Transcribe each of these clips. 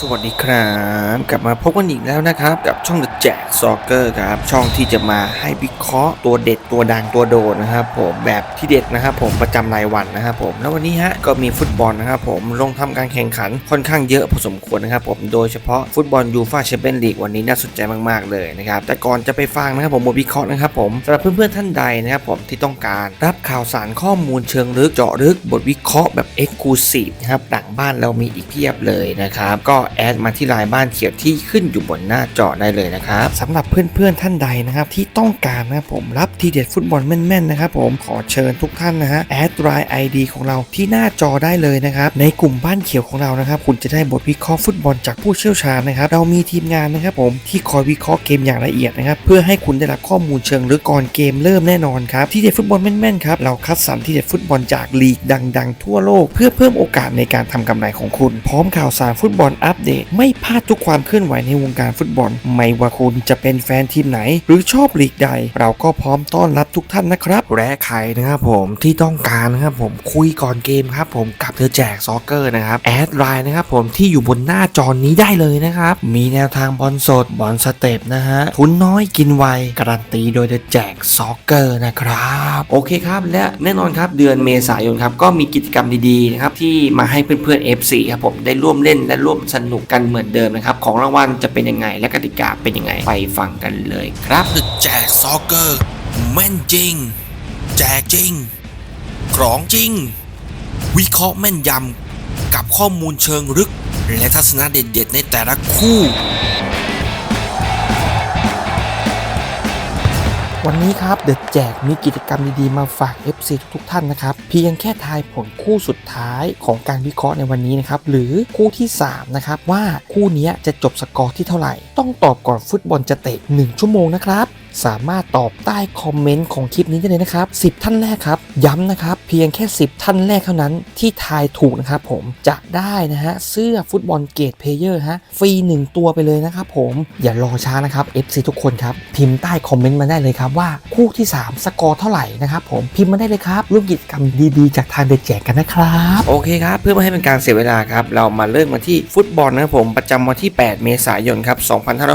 สวัสดีครับ กลับมาพบกันอีกแล้วนะครับ กับช่อง The Jack Soccer ครับ ช่องที่จะมาให้วิเคราะห์ตัวเด็ดตัวดังตัวโดนนะครับผมแบบที่เด็ดนะครับผมประจำรายวันนะครับผมแล้ววันนี้ฮะก็มีฟุตบอลนะครับผมลงทำการแข่งขันค่อนข้างเยอะพอสมควรนะครับผมโดยเฉพาะฟุตบอลยูฟ่าแชมเปี้ยนลีกวันนี้น่าสนใจมากๆเลยนะครับแต่ก่อนจะไปฟังนะครับผมบทวิเคราะห์นะครับผมสำหรับเพื่อนๆท่านใดนะครับผมที่ต้องการรับข่าวสารข้อมูลเชิงลึกเจาะลึกบทวิเคราะห์แบบ Exclusive นะครับหลังบ้านเรามีอีกเพียบเลยนะครับก็แอดมาที่ไลน์บ้านเขียวที่ขึ้นอยู่บนหน้าจอได้เลยนะครับสำหรับเพื่อนๆท่านใดนะครับที่ต้องการนะผมรับทีเด็ดฟุตบอลแม่นๆนะครับผมขอเชิญทุกท่านนะฮะแอดไลน์ไอดีของเราที่หน้าจอได้เลยนะครับในกลุ่มบ้านเขียวของเรานะครับคุณจะได้บทวิเคราะห์ฟุตบอลจากผู้เชี่ยวชาญนะครับเรามีทีมงานนะครับผมที่คอยวิเคราะห์เกมอย่างละเอียดนะครับเพื่อให้คุณได้รับข้อมูลเชิงลึกก่อนเกมเริ่มแน่นอนครับที่เด็ดฟุตบอลแม่นๆครับเราคัดสรรที่เด็ดฟุตบอลจากลีกดัง ๆ ทั่วโลก เพื่อเพิ่มโอกาสในการทำกำไรของคุณ พร้อมข่าวสารฟุตบอลอัปเดต ไม่พลาดทุกความเคลื่อนไหวในวงการฟุตบอล ไม่ว่าคุณจะเป็นแฟนทีมไหน หรือชอบลีกใด เราก็พร้อมต้อนรับทุกท่านนะครับ และใครนะครับผมที่ต้องการนะครับผมคุยก่อนเกมครับผมกับเธอแจกซอเกอร์นะครับแอดไลน์นะครับผมที่อยู่บนหน้าจอนี้ได้เลยนะครับ มีแนวทางบอลสดบอลสเต็ปนะฮะทุนน้อยกินไวการันตีโดยเธอแจกซอเกอร์นะครับ โอเคครับ และแน่นอนครับเดือนเมษายนครับก็มีกิจกรรมดีๆนะครับที่มาให้เพื่อนๆ FC ครับผมได้ร่วมเล่นและร่วมสนุกกันเหมือนเดิมนะครับ ของรางวัลจะเป็นยังไงและกติกาเป็นยังไงไปฟังกันเลยครับ The แจกซอกเกอร์แม่นจริง แจกจริงของจริง วิเคราะห์แม่นยำกับข้อมูลเชิงลึก และทัศนะเด็ดๆ ในแต่ละคู่วันนี้ครับ เดอะแจกมีกิจกรรมดีๆ มาฝาก FC ทุกๆท่านนะครับ เพียงแค่ทายผลคู่สุดท้ายของการวิเคราะห์ในวันนี้นะครับ หรือคู่ที่ 3 นะครับ ว่าคู่นี้จะจบสกอร์ที่เท่าไหร่ ต้องตอบก่อนฟุตบอลจะเตะ 1 ชั่วโมงนะครับสามารถตอบใต้คอมเมนต์ของคลิปนี้ได้เลยนะครับ 10 ท่านแรกครับ ย้ำนะครับ เพียงแค่ 10 ท่านแรกเท่านั้นที่ทายถูกนะครับผมจะได้นะฮะเสื้อฟุตบอลเกตเพลเยอร์ฮะฟรี 1 ตัวไปเลยนะครับผมอย่ารอช้านะครับ FC ทุกคนครับ พิมพ์ใต้คอมเมนต์มาได้เลยครับว่าคู่ที่ 3 สกอร์เท่าไหร่นะครับผมพิมพ์มาได้เลยครับร่วมกิจกรรมดีๆ จากทางเด็กแจกกันนะครับ โอเคครับ เพื่อไม่ให้เป็นการเสียเวลาครับ เรามาเริ่มกันที่ฟุตบอลนะครับผมประจำวันที่ 8 เมษายนครับ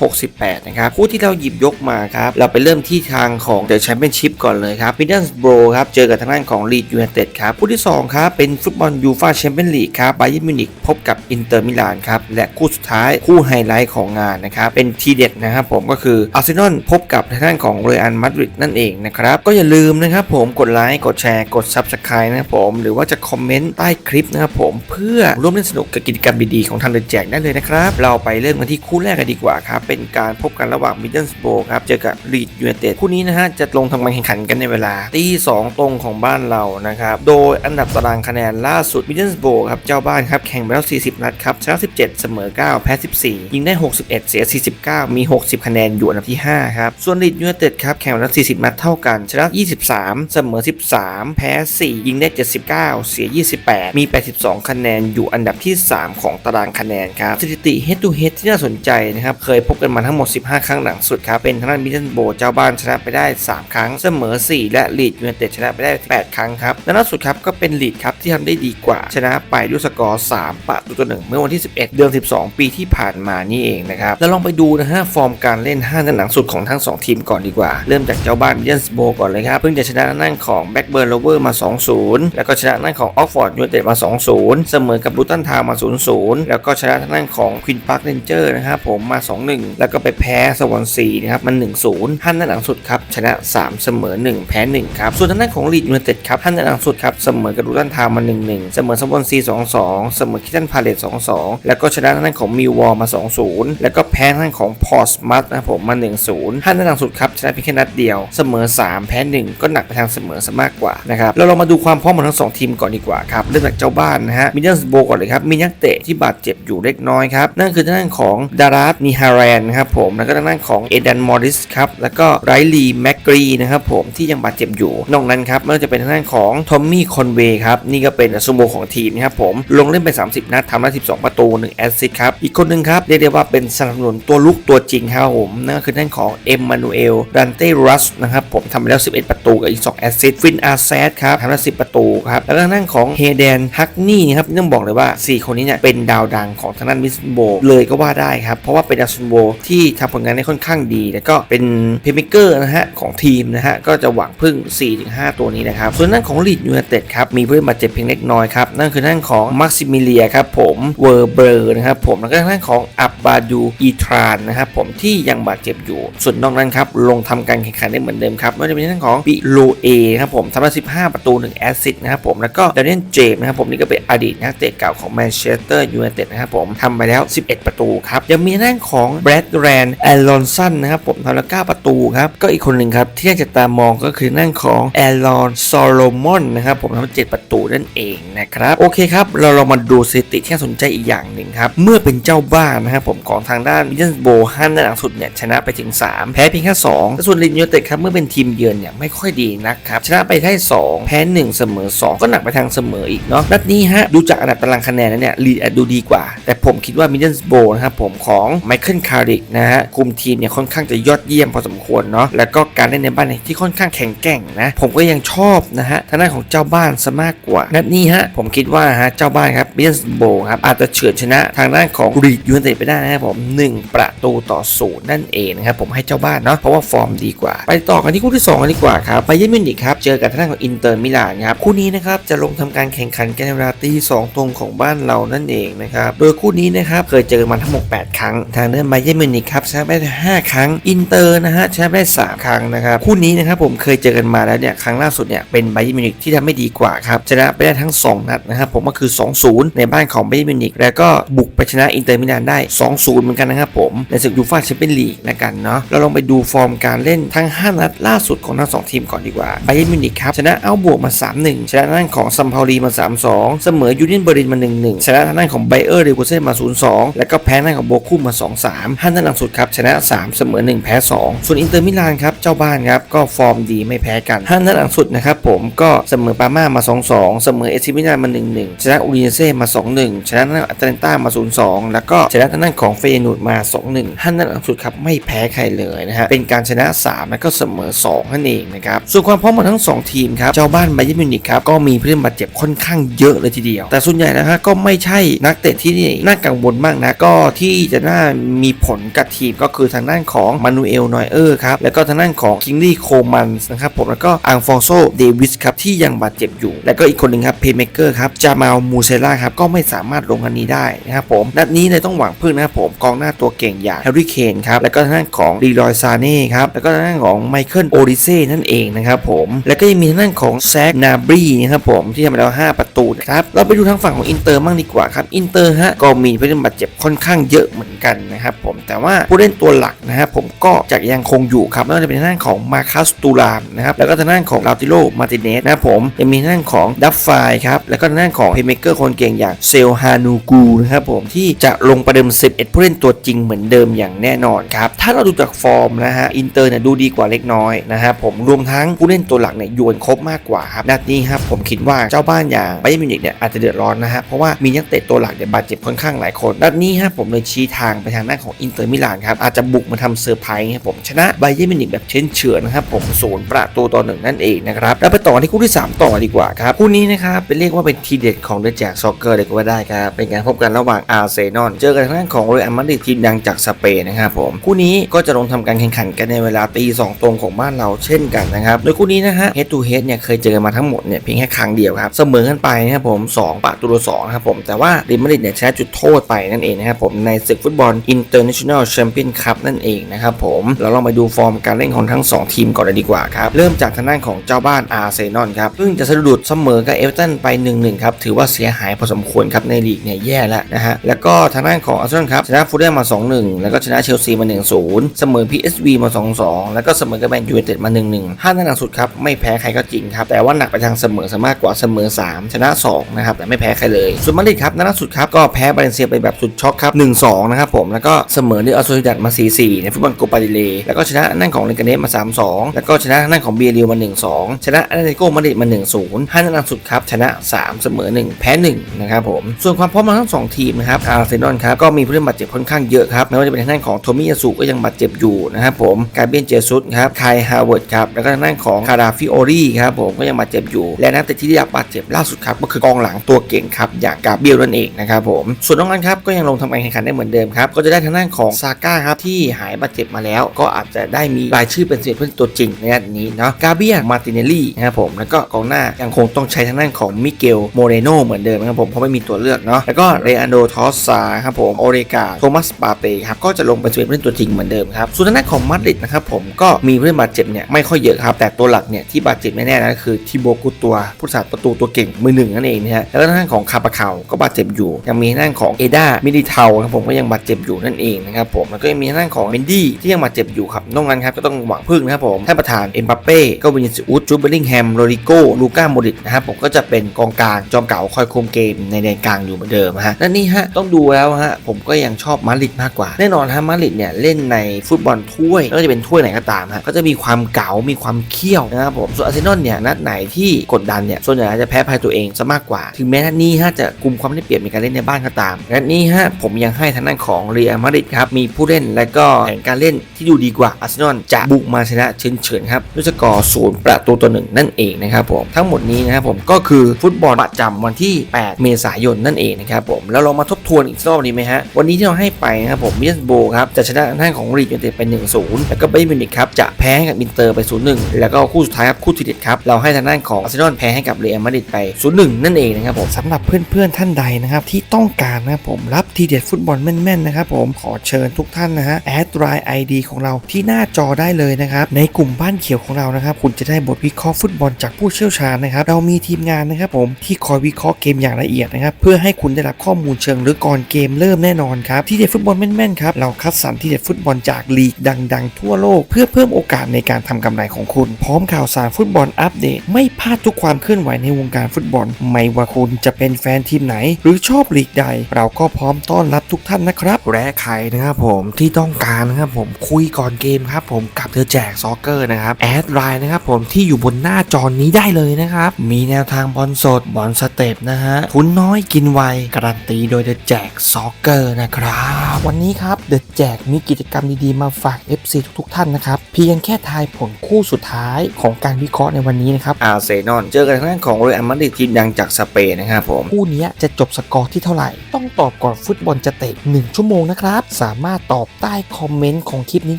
2568 นะครับคู่ที่เราหยิบยกมาครับ เราไปเริ่มที่ทางของเดอะแชมเปี้ยนชิพก่อนเลยครับมิดเดิลโบรครับเจอกับทางด้านของลีดยูไนเต็ดครับคู่ที่2ครับเป็นฟุตบอลยูฟาแชมเปี้ยนลีกครับไบเยนมิวนิกพบกับอินเตอร์มิลานครับและคู่สุดท้ายคู่ไฮไลท์ของงานนะครับเป็นทีเด็ดนะครับผมก็คืออาร์เซนอลพบกับทางด้านของเรอัลมาดริดนั่นเองนะครับ ก็อย่าลืมนะครับผมกดไลค์กดแชร์กด Subscribe นะครับผมหรือว่าจะคอมเมนต์ใต้คลิปนะครับผมเพื่อร่วมเล่นสนุกกับกิจกรรมดีๆของทางเดอะแจกได้เลยนะครับ เราไปเริ่มกันที่คู่แรกกันดีกว่าครับ เป็นการพบกันระหว่างมิดเดิลสโบครับเจอกับลีดยูไนเต็ดคู่นี้นะฮะจะลงทำการแข่งขันกันในเวลาตีสองตรงของบ้านเรานะครับโดยอันดับตารางคะแนนล่าสุดมิดเดิลสโบครับเจ้าบ้านครับแข่งไปแล้ว 40 นัดครับชนะ17 เสมอ 9 แพ้ 14 ยิงได้ 61 เสีย 49 มี 60 คะแนนอยู่อันดับที่5ครับส่วนลีดยูไนเต็ดครับแข่งไปแล้ว 40 นัดเท่ากัน ชนะ 23 เสมอ 13 แพ้ 4 ยิงได้ 79 เสีย 28 มี 82 คะแนนอยู่อันดับที่ 3 ของตารางคะแนนครับสถิติ head to head ที่น่าสนใจนะครับ เคยพบกันมาทั้งหมด 15 ครั้งหลังสุดครับ เป็นทางด้านมิดเดิลโบเจ้าบ้านชนะไปได้ 3 ครั้ง เสมอ 4 และลีดยูไนเต็ดชนะไปได้ 8 ครั้งครับและล่าสุดครับก็เป็นลีดครับที่ทำได้ดีกว่า ชนะไปด้วยสกอร์ 3 ประตูต่อหนึ่งเมื่อวันที่ 11 เดือน 12 ปีที่ผ่านมานี่เองนะครับแล้วลองไปดูนะฮะฟอร์มการเล่น5นัดหลังสุดของทั้ง 2 ทีมก่อนดีกว่า เริ่มจากเจ้าบ้านมิดเดิลโบก่อนเลยครับ เพิ่งจะชนะนั่นของแบ็กเบิร์นโรเวอร์มา 2-0 แล้วก็ชนะนั่นของออกฟอร์ดยูไนเต็ดมา 2-0 เสมอกับลูตันทาวมา 0-0 แล้วก็ชนะทางของควินพาร์คเรนเจอร์นะครับผมมา 2-1 แล้วก็ไปแพ้สวอนซีนะครับมัน 1-0ท่านนัดหลังสุดครับชนะ 3 เสมอ 1 แพ้ 1 ครับ ส่วนทางด้านของลีดยูไนเต็ดครับท่านนัดหลังสุดครับเสมอกับลูตันทาวมา 1-1 เสมอสวอนซี 2-2 เสมอคิตันพาเลต2-2 แล้วก็ชนะทางของมิววอลมา 2-0 แล้วก็แพ้ทางของพอสมัตนะครับผมมา 1-0ท่านนัดหลังสุดครับชนะเพียงแค่นัดเดียวเสมอ 3 แพ้ 1 ก็หนักไปทางเสมอซะมากกว่านะครับเราลองมาดูความพร้อมของทั้งสองทีมก่อนดีกว่าครับเริ่มจากเจ้าบ้านนะฮะมิดเดิลสโบก่อนเลยครับมีนักเตะที่บาดเจ็บอยู่เล็กน้อยครับนั่นคือทางด้านของดารัสนิฮารนนครับผมแล้วก็ทางด้านของเอดันมอริสครับแล้วก็ไรลีแมกกรีนะครับผมที่ยังบาดเจ็บอยู่นอกนั้นครับไม่ว่าจะเป็นทางด้านของทอมมี่คอนเวย์ครับนี่ก็เป็นซูโมของทีมนะครับผมลงเล่นไป 30 นัดทำได้12 ประตู1แอสซิสต์ครับอีกคนหนึ่งครับเรียกได้ว่าเป็นสนับสนุนตัวลุกตัวจริงครับผมนั่นก็คือทางด้านของเอ็มมานูเอลดันเต้รัสนะนะครับผมทำไปแล้ว 11 ประตูกับอีก 2 แอสซิสต์ฟินอาร์แซดครับทำไปแล้ว10 ประตูครับแล้วก็ทางด้านของเฮเดนฮักนี่นะครับต้องบอกเลยว่า 4 คนนี้เนี่ยเป็นดาวดังของทางด้านมิสโบเลยก็ว่าได้ครับ เพราะว่าเป็นดาวซันโบที่ทำผลงานได้ค่อนข้างดี แล้วก็เป็นเพย์เมเกอร์นะฮะของทีมนะฮะก็จะหวังพึ่ง 4-5 ตัวนี้นะครับส่วนด้านของลีดยูไนเต็ดครับมีผู้เล่นบาดเจ็บเพียงเล็กน้อยครับนั่นคือด้านของมักซิมิเลียครับผมเวอร์เบอร์นะครับผมแล้วก็ทางด้านของอับบาดูอีทรานนะครับผมที่ยังบาดเจ็บอยู่ ส่วนนอกนั้นครับลงทำการแข่งขันได้เหมือนเดิมครับไม่ว่าจะเป็นทางของปิโลเอครับผมทำมา15 ประตู 1 แอสซิสต์นะครับผมแล้วก็ดานิเอลเจมส์นะครับผมนี่ก็เป็นอดีตนักเตะเก่าของแมนเชสเตอร์ยูไนเต็ดนะครับผมทำไปแล้ว 11 ประตูครับยังมีด้านของแบรดแรนแอลลอนสันนะครับผมทำแล้ว9ประตูครับก็อีกคนหนึ่งครับที่น่าจะตามมองก็คือนั่นของแอลลอนซอโลมอนนะครับผมทำ7ประตูนั่นเองนะครับโอเคครับเราเรามาดูสถิติที่น่าสนใจอีกอย่างหนึ่งครับเมื่อเป็นเจ้าบ้านนะครับผมของทางด้านมิเดิลโบห้านัดหลังสุดเนี่ยชนะไปถึง 3 แพ้เพียงแค่2ส่วนลินยูไนเต็ดครับเมื่อเป็นทีมเยือนเนี่ยไม่ค่อยดีนะครับชนะไปได้2แพ้1เสมอ 2 ก็หนักไปทางเสมออีกเนาะนัดนี้ฮะดูจากอันดับตารางคะแนนแล้วเนี่ยลีดดูดีกว่า แต่ผมคิดว่ามิดเดิลโบนะครับผมของไมเคิลคาริกนะฮะคุมทีมเนี่ยค่อนข้างจะยอดเยี่ยมพอสมควรเนาะแล้วก็การเล่นในบ้านที่ค่อนข้างแข็งแกร่งนะผมก็ยังชอบนะฮะทางด้านของเจ้าบ้านซะมากกว่านัดนี้ฮะผมคิดว่าฮะเจ้าบ้านครับมิดเดิลโบครับอาจจะเฉือนชนะทางด้านของลีดยูนเต็ดไปได้นะครับผมหนึ่งประตูต่อศูนย์นั่นเองนะครับผมให้เจ้าบ้านเนาะเพราะว่าฟอร์มดีกว่า ไปต่อกันที่คู่ที่สองกันดีกว่าครับไบเยร์นมิวนิกครับเจอกับทางด้านของอินเตอร์มิลานครับคู่นี้นะครับจะลงทำการแข่งขันกันในเวลาตีสองตรงของบ้านเรานั่นเองนะครับโดยคู่นี้นะครับเคยเจอมาทั้งหมด8ครั้ง ทางด้านไบเยร์นมิวนิกครับชนะไปได้5ครั้งอินเตอร์นะฮะชนะไปได้3ครั้งนะครับคู่นี้นะครับผมเคยเจอกันมาแล้วเนี่ยครั้งล่าสุดเนี่ยเป็นไบเยร์นมิวนิกที่ทำไม่ดีกว่าครับชนะไปได้ทั้ง 2 นัดนะครับผมก็คือ 2-0 ในบ้านของไบเยร์นมิวนิกแล้วก็บุกไปชนะอินเตอร์มิลานได้ 2-0 เหมือนกันนะครับผมในศึกยูฟ่าแชมเปี้ยนลีกนะกันเนาะเราลองไปดูฟอร์มการเล่นทั้ง 5 นัดล่าสุดของทั้ง2ทีมก่อนดีกว่าไบเยร์นมิวนิกครับชนะเอาบวกมา 3-1 ชนะทางด้านของซัมพาลีมา 3-2 เสมอยูเนียนเบอร์ลินมา 1-1 ชนะทางด้านของไบเออร์เดวูเซนมา 0-2 แล้วก็แพ้ทางด้านของโบคุมมา 2-3ห้านัดหลังสุดครับชนะ 3 เสมอ 1 แพ้ 2 ส่วนอินเตอร์มิลานครับเจ้าบ้านครับก็ฟอร์มดีไม่แพ้กันห้านัดหลังสุดนะครับผมก็เสมอปาม่ามา 2-2 เสมอเอซิมิลานมา 1-1 ชนะอูดิเนเซ่มา 2-1 ชนะทางด้านอัตแลนต้ามา 0-2 แล้วก็ชนะทางด้านของเฟยนูดมา 2-1ห้านัดหลังสุดครับไม่แพ้ใครเลยนะฮะเป็นการชนะ 3 แล้วก็เสมออ 2 นั่นเองนะครับ ส่วนความพร้อมของทั้ง 2 ทีมครับ เจ้าบ้านไบเยร์นมิวนิกครับ ก็มีผู้เล่นบาดเจ็บค่อนข้างเยอะเลยทีเดียว แต่ส่วนใหญ่นะฮะก็ไม่ใช่นักเตะที่น่ากังวลมากนะ ก็ที่จะน่ามีผลกับทีมก็คือทางด้านของมานูเอลนอยเออร์ครับ แล้วก็ทางด้านของคิงลี่โคมันนะครับผมแล้วก็อังฟองโซเดวิสครับที่ยังบาดเจ็บอยู่ แล้วก็อีกคนหนึ่งครับเพย์เมเกอร์ครับจามาลมูเซล่าครับก็ไม่สามารถลงอันนี้ได้นะครับผมนัดนี้เลยต้องหวังพึ่งนะครับผมกองหน้าตัวเก่งอย่างแฮร์รี่เคนครับแล้วก็ทางด้านของดีรอยซาเน่ครับแล้วก็ทางด้านของไมเคิลโอริเซ่นั่นเองนะครับผมแล้วก็ยังมีทางด้านของแซกนาบรีนะครับผมที่ทำไปแล้ว 5 ประตูนะครับเราไปดูทางฝั่งของอินเตอร์บ้างดีกว่าครับอินเตอร์ฮะก็มีผู้เล่นบาดเจ็บค่อนข้างเยอะเหมือนกันนะครับผมแต่ว่าผู้เล่นตัวหลักนะครับผมก็จะยังคงอยู่ครับไม่ว่าจะเป็นทางด้านของมาคัสตูรามนะครับแล้วก็ทางด้านของลาติโลมาติเนสนะครับผมยังมีทางด้านของดัฟไฟครับแล้วก็ทางด้านของเพย์เมเกอร์คนเก่งอย่างเซลฮานูกูนะครับผมที่จะลงประเดิม 11 ผู้เล่นตัวจริงเหมือนเดิมอย่างแน่นอนครับถ้าเราดูจากฟอร์มนะฮะอินเตอร์เนี่ยดูดีกว่าเล็กน้อยนะครับผมรวมทั้งผู้เล่นตัวหลักเนี่ยโยนครบมากกว่าครับนัดนี้ครับผมคิดว่าเจ้าบ้านอย่างไบเยนมิวนิกเนี่ยอาจจะเดือดร้อนนะฮะเพราะว่ามีนักเตะตัวหลักเนี่ยบาดเจ็บค่อนข้างหลายคนนัดนี้ฮะผมเลยชี้ทางไปทางด้านของอินเตอร์มิลานครับอาจจะบุกมาทำเซอร์ไพรส์ครับผมชนะไบเยนมิวนิกแบบเช่นเฉือนนะครับผมศูนย์ประตูต่อหนึ่งนั่นเองนะครับแล้วไปต่อที่คู่ที่ 3 ต่อดีกว่าครับคู่นี้นะครับเป็นเรียกว่าเป็นทีเด็ดของเดอะแจ็คซ็อกเกอร์เลยก็ว่าได้ครับเป็นการพบกันระหว่างอาร์เซนอลเจอกันทางด้านของเรอัลมาดริดทีมดังจากสเปนนะครับผมคู่นี้ก็จะลงทำการแข่งขันกันในเวลาตีสองตรงของบ้านเราเช่นกันนะครับโดยคู่นี้นะฮะ head to head เนี่ยเคยเจอกันมาทั้งหมดเนี่ยเพียงแค่ครั้งเดียวครับเสมอกันไปนะครับผม2ประตูต่อสองครับผมแต่ว่ารอัลมาดริดเนี่ยชนะจุดโทษไปนั่นเองนะครับผมในศึกฟุตบอล International Champion Cup นั่นเองนะครับผมเราลองไปดูฟอร์มการเล่นของทั้ง 2 ทีมก่อนเลยดีกว่าครับเริ่มจากทางด้านของเจ้าบ้านอาร์เซนอลครับเพิ่งจะสะดุดเสมอกับเอเวอร์ตันไป 1-1ครับถือว่าเสียหายพอสมควรครับในลีกเนี่ยแย่แล้วนะฮะแล้วก็ทางด้านของอาร์เซนอลครับชนะฟูลแลมมา 2-1 แล้วก็ชนะเชลซีมา 1-0 เสมอ PSV มา 2-2 แล้วก็เสมอกับแมนยูไนเต็ดมา1-1ห้านัดหลังสุดครับไม่แพ้ใครก็จริงครับแต่ว่าหนักไปทางเสมอซะมากกว่าเสมอ 3 ชนะ2นะครับแต่ไม่แพ้ใครเลยส่วนมาดริดครับนัดล่าสุดครับก็แพ้บาเลนเซียไปแบบสุดช็อกครับ1-2นะครับผมแล้วก็เสมอด้วยอัลโซซิดัดมา 4-4 ในฟุตบอลโกปาดิเลแล้วก็ชนะนั่นของเลกาเนสมา 3-2 แล้วก็ชนะนั่นของเบียริวมา 1-2 ชนะอาร์เตโกมาดริดมา 1-0 ห้านัดหลังสุดครับชนะ 3 เสมอ 1 แพ้1นะครับผมส่วนความพร้อมของทั้งสองทีมนะครับอาร์เซนอลครับก็มีผู้เล่นบาดเจ็บค่อนข้างเยอะครับไม่ว่าจะเป็นทางด้านของโทมิยาสุก็ยังบาดเจ็บอยู่นะครับผมกาเบียนเจซุสครับคคายฮาร์วาร์ดครับแล้วก็ทางด้านของคาราฟิโอรีครับผมก็ยังบาดเจ็บอยู่ และนักเตะที่ได้รับบาดเจ็บล่าสุดครับก็คือกองหลังตัวเก่งครับอย่างกาเบียลนั่นเองนะครับผมส่วนน้องนั้นครับก็ยังลงทำการแข่งขันได้เหมือนเดิมครับก็จะได้ทางด้านของซาก้าครับที่หายบาดเจ็บมาแล้ว ก็อาจจะได้มีรายชื่อเป็นสิบเพื่อนตัวจริงในนัดนี้เนาะกาเบียมาติเนลลี่นะครับผมแล้วก็กองหน้ายังคงต้องใช้ทางด้านของมิเกลโมเรโนเหมือนเดิมนะครับผมเพราะไม่มีตัวเลือกเนาะแล้วก็เรอันโดทอสซาครับผมโอเรกาโทมัสปาเต้ครับก็จะลงเป็นสิบเพื่อนตัวจริงเหมือนเดิมครับส่วนทางด้านของมาดริดนะครับผมก็มีผู้เล่นบาดเจ็บเนี่ยไม่ค่อยเยอะครับ แต่ตัวหลักเนี่ยที่บาดเจ็บแน่ๆนะคือทิโบกุตัวผู้สาประตูตัวเก่งมือหนึ่งนั่นเองนะฮะแล้วก็ทางด้านของคาปาเขาก็บาดเจ็บอยู่ ยังมีทางด้านของเอดามิดิเทาครับผมก็ยังบาดเจ็บอยู่นั่นเองนะครับผมแล้วก็ยังมีทางด้านของเมนดี้ที่ยังบาดเจ็บอยู่ครับนอกนั้นครับก็ต้องหวังพึ่งนะครับผมท่านประธานเอ็มบัปเป้ก็วินิซิอุสจูเบลิงแฮมโรดิโกลูก้าโมดิตนะครับผมก็จะเป็นกองกลางจอมเก่าคอยคุมเกมในแดนกลางอยู่เหมือนเดิมฮะและนี่ฮะต้องดูแล้วฮะผมก็ยังชอบมาริดมากกว่า แน่นอนฮะมาริดเนี่ยเล่นในฟุตบอลถ้วยไม่ว่าจะเป็นถ้วยไหนก็ตามฮะก็จะมีความเก๋า มีความเขี้ยวนะครับผม ส่วนอาร์เซนอลเนี่ยนัดไหนที่กดดันเนี่ยส่วนใหญ่จะแพ้ภายตัวเองซะมากกว่า ถึงแม้นัดนี้ฮะจะกลุ่มความได้เปรียบในการเล่นในบ้านก็ตามนัดนี้ฮะผมยังให้ทางด้านของเรียลมาดริดครับมีผู้เล่นและก็แผนการเล่นที่ดูดีกว่าอาร์เซนอลจะบุกมาชนะเฉือนๆครับด้วยสกอร์ศูนย์ประตูต่อหนึ่งนั่นเองนะครับผมทั้งหมดนี้นะครับผมก็คือฟุตบอลประจำวันที่ 8 เมษายนนั่นเองนะครับผมแล้วเรามาทบทวนอีกรอบดีไหมฮะวันนี้ที่เราให้ไปนะครับผมมิสโบครับจะชนะทางด้านของรีดยูไนเต็ดไป1-0แล้วก็เบย์มินิกครับจะแพ้ให้กับอินเตอร์ไป 0-1 แล้วก็คู่สุดท้ายครับคู่ทีเด็ดครับเราให้ทางด้านของอาร์เซนอลแพ้ให้กับเรอัลมาดริดไป 0-1 นั่นเองนะครับผมสำหรับเพื่อนๆท่านใดนะครับที่ต้องการนะครับผมรับทีเด็ดฟุตบอลแม่นๆนะครับผมขอเชิญทุกท่านนะฮะแอดไลน์ไอดีของเราที่หน้าจอได้เลยนะครับในกลุ่มบ้านเขียวของเรานะครับคุณจะได้บทวิเคราะห์ฟุตบอลจากผู้เชี่ยวชาญนะครับเรามีทีมงานนะครับผมที่คอยวิเคราะห์เกมอย่างละเอียดนะครับเพื่อให้คุณได้รับข้อมูลเชิงลึกก่อนเกมเริ่มแน่นอนครับที่เด็ดฟุตบอลแม่นๆครับเราคัดสรรที่เด็ดฟุตบอลจากลีกดัง ๆ ทั่วโลก เพื่อเพิ่มโอกาสในการทำกำไรของคุณ พร้อมข่าวสารฟุตบอลอัปเดต ไม่พลาดทุกความเคลื่อนไหวในวงการฟุตบอล ไม่ว่าคุณจะเป็นแฟนทีมไหน หรือชอบลีกใด เราก็พร้อมต้อนรับทุกท่านนะครับ และใครนะครับผมที่ต้องการนะครับผมคุยก่อนเกมครับผมกับเธอแจกซอเกอร์นะครับแอดไลน์นะครับผมที่อยู่บนหน้าจอนี้ได้เลยนะครับ มีแนวทางบอลสดบอลสเต็ปนะฮะทุนน้อยกินไวการันตีโดยเดอะแจกซอเกอร์นะครับ วันนี้ครับเดอะแจกมีกิจกรรมดีๆมาฝาก FC ทุกๆท่านนะครับเพียงแค่ทายผลคู่สุดท้ายของการวิเคราะห์ในวันนี้นะครับอาร์เซนอลเจอกันทางด้านของเรอัลมาดริดทีมดังจากสเปนนะครับผมคู่นี้จะจบสกอร์ที่เท่าไหร่ ต้องตอบก่อนฟุตบอลจะเตะ1ชั่วโมงนะครับ สามารถตอบใต้คอมเมนต์ของคลิปนี้ไ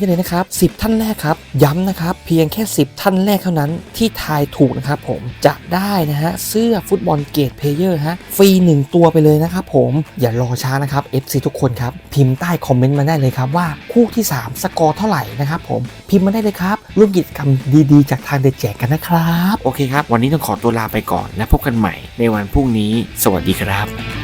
ด้เลยนะครับ10 ท่านแรกครับ ย้ำนะครับเพียงแค่ 10 ท่านแรกเท่านั้นที่ทายถูกนะครับผมจะได้นะฮะเสื้อฟุตบอลเกตเพลเยอร์ฮะฟรี 1 ตัวไปเลยนะครับผมอย่ารอช้านะครับ FC ทุกคนครับพิมพ์ใต้คอมเมนต์มาได้เลยครับว่าคู่ที่ 3 สกอร์เท่าไหร่นะครับผมพิมพ์มาได้เลยครับร่วมกิจกรรมดีๆ จากทางเดอะแจกกันนะครับ โอเคครับ วันนี้ต้องขอตัวลาไปก่อนและพบกันใหม่ในวันพรุ่งนี้ สวัสดีครับ